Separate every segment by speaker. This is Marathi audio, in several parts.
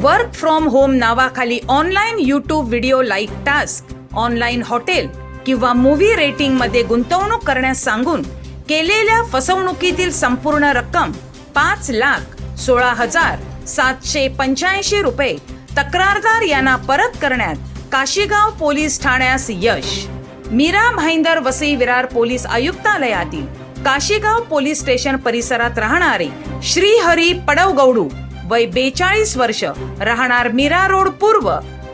Speaker 1: वर्क फ्रॉम होम नावाखाली online YouTube video like task online hotel किंवा मूव्ही रेटिंगमध्ये गुंतवणूक करण्यास सांगून केलेल्या फसवणुकीतील संपूर्ण रक्कम पाच लाख सोळा हजार सातशे पंच्याऐंशी रुपये तक्रारदार यांना परत करण्यात काशीगाव पोलीस ठाण्यास यश. मीरा भाईंदर वसई विरार पोलीस आयुक्तालयातील काशीगाव पोलीस स्टेशन परिसरात राहणारे श्रीहरी पडवगौडू वय बेचाळीस वर्ष राहणार मीरा रोड पूर्व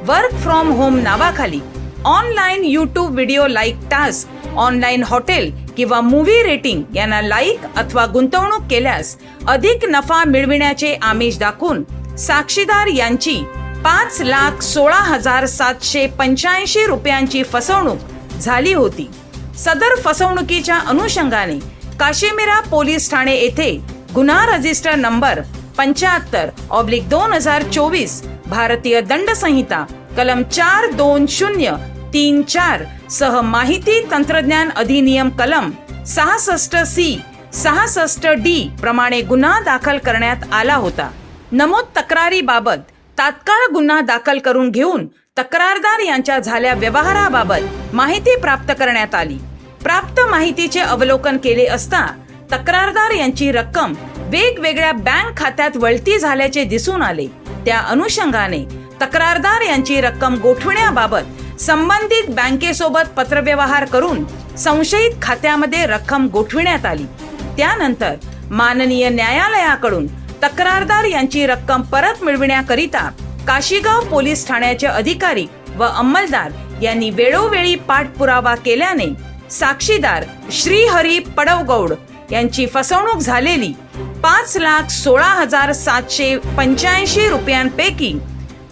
Speaker 1: वर्क फ्रॉम होम नावाखाली. Online YouTube video like task online hotel किंवा मूव्ही रेटिंग यांना लाईक अथवा गुंतवणूक केल्यास अधिक नफा मिळविण्याचे आमिष दाखवून साक्षीदार यांची पाच लाख सोळा हजार सातशे पंच्याऐंशी रुपयांची फसवणूक झाली होती. सदर फसवणुकीच्या अनुषंगाने काशीमिरा पोलीस ठाणे येथे गुन्हा रजिस्टर नंबर पंच्याहत्तर ऑब्लिक दोन हजार चोवीस भारतीय दंड संहिता कलम चार दोन शून्य तीन चार सह माहिती तंत्रज्ञान अधिनियम कलम सहासष्ट सी सहासष्ट डी प्रमाणे गुन्हा दाखल करण्यात आला होता. नमूद तक्रारीबाबत तात्काळ गुन्हा दाखल करून घेऊन तक्रारदार यांच्या झाल्या व्यवहाराबाबत माहिती प्राप्त करण्यात आली. प्राप्त माहितीचे अवलोकन केले असता तक्रारदार यांची रक्कम वेगवेगळ्या बँक खात्यात वळती झाल्याचे दिसून आले. त्या अनुषंगाने तक्रारदार यांची रक्कम गोठविण्याबाबत संबंधित बँकेसोबत पत्रव्यवहार करून संशयित खात्यामध्ये रक्कम गोठविण्यात आली. त्यानंतर माननीय न्यायालयाकडून तक्रारदार यांची रक्कम परत मिळविण्याकरिता काशीगाव पोलीस ठाण्याचे अधिकारी व अंमलदार यांनी वेळोवेळी पाठपुरावा केल्याने साक्षीदार श्रीहरी पडवगौड यांची फसवणूक झालेली पाच लाख सोळा हजार सातशे पंच्याऐंशी रुपयांपैकी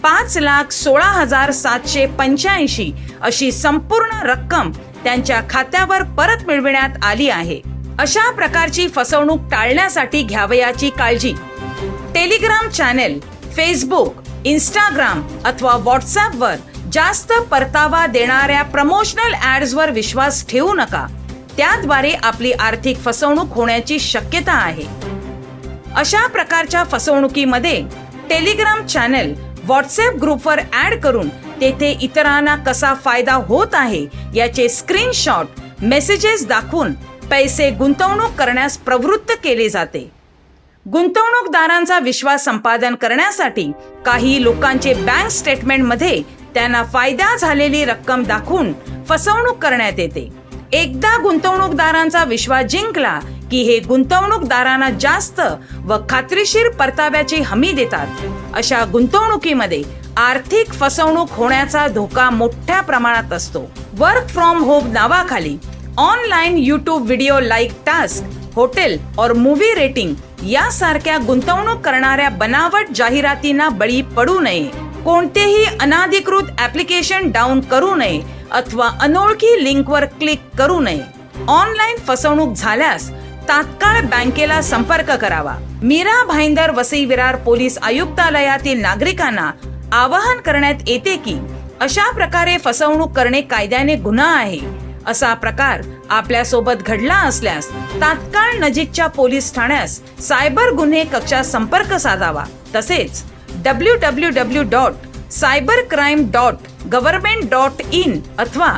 Speaker 1: पाच लाख सोळा हजार सातशे पंच्याऐंशी अशी संपूर्ण रक्कम त्यांच्या खात्यावर परत मिळविण्यात आली आहे. अशा प्रकारची फसवणूक टाळण्यासाठी घ्यावयाची काळजी. टेलिग्राम चॅनेल फेसबुक इंस्टाग्राम अथवा व्हॉट्सअप वर जास्त परतावा देणाऱ्या प्रमोशनल ऍड्स वर विश्वास ठेवू नका. त्याद्वारे आपली आर्थिक फसवणूक होण्याची शक्यता आहे. अशा प्रकारच्या फसवणुकीमध्ये टेलिग्राम चॅनल व्हॉट्सअप ग्रुपवर ऍड करून तेथे इतरांना कसा फायदा होत आहे याचे स्क्रीनशॉट मेसेजेस दाखवून पैसे गुंतवणूक करण्यास प्रवृत्त केले जाते. गुंतवणूकदारांचा विश्वास संपादन करण्यासाठी काही लोकांचे बँक स्टेटमेंटमध्ये त्यांना फायदा झालेली रक्कम दाखवून फसवणूक करण्यात येते. एकदा गुंतवणूकदारांचा विश्वास जिंकला की हे गुंतवणूकदारांना जास्त व खात्रीशीर परताव्याची हमी देतात. अशा गुंतवणुकीमध्ये आर्थिक फसवणूक होण्याचा धोका मोठ्या प्रमाणात असतो. वर्क फ्रॉम होम नावाखाली online YouTube video like task hotel और मूव्ही रेटिंग यासारख्या गुंतवणूक करणाऱ्या बनावट जाहिरातींना बळी पडू नये. कोणतेही अनाधिकृत ऍप्लिकेशन डाऊन करू नये. अथवा अनोळखी लिंकवर क्लिक करू नये. ऑनलाईन फसवणूक झाल्यास तात्काळ बँकेला संपर्क करावा. मीरा भाईंदर वसई विरार पोलीस आयुक्तालयातील नागरिकांना आवाहन करण्यात येते की अशा प्रकारे फसवणूक करणे कायद्याने गुन्हा आहे. असा प्रकार आपल्यासोबत घडला असल्यास तात्काळ नजीकच्या पोलीस ठाण्यास सायबर गुन्हे कक्षा संपर्क साधावा. तसेच W W W dot cyber crime dot government dot in अथवा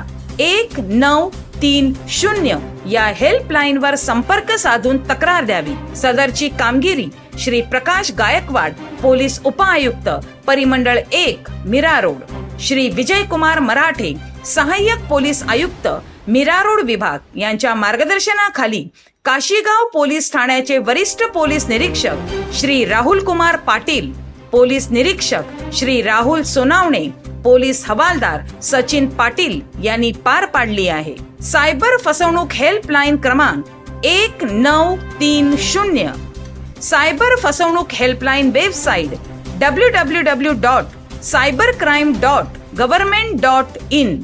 Speaker 1: एक नऊ तीन शून्य या हेल्पलाईन वर संपर्क साधून तक्रार द्यावी. सदरची कामगिरी श्री प्रकाश गायकवाड पोलीस उपआयुक्त परिमंडळ एक मीरा रोड. श्री विजय कुमार मराठे सहाय्यक पोलीस आयुक्त मीरा रोड विभाग यांच्या मार्गदर्शनाखाली काशीगाव पोलीस ठाण्याचे वरिष्ठ पोलीस निरीक्षक श्री राहुल कुमार पाटील पोलीस निरीक्षक श्री राहुल सोनावणे, पोलीस हवालदार सचिन पाटील यांनी पार पाडली आहे. सायबर फसवणूक हेल्पलाईन क्रमांक एक नऊ तीन शून्य. सायबर फसवणूक helpline website W W W dot cyber crime dot government dot in.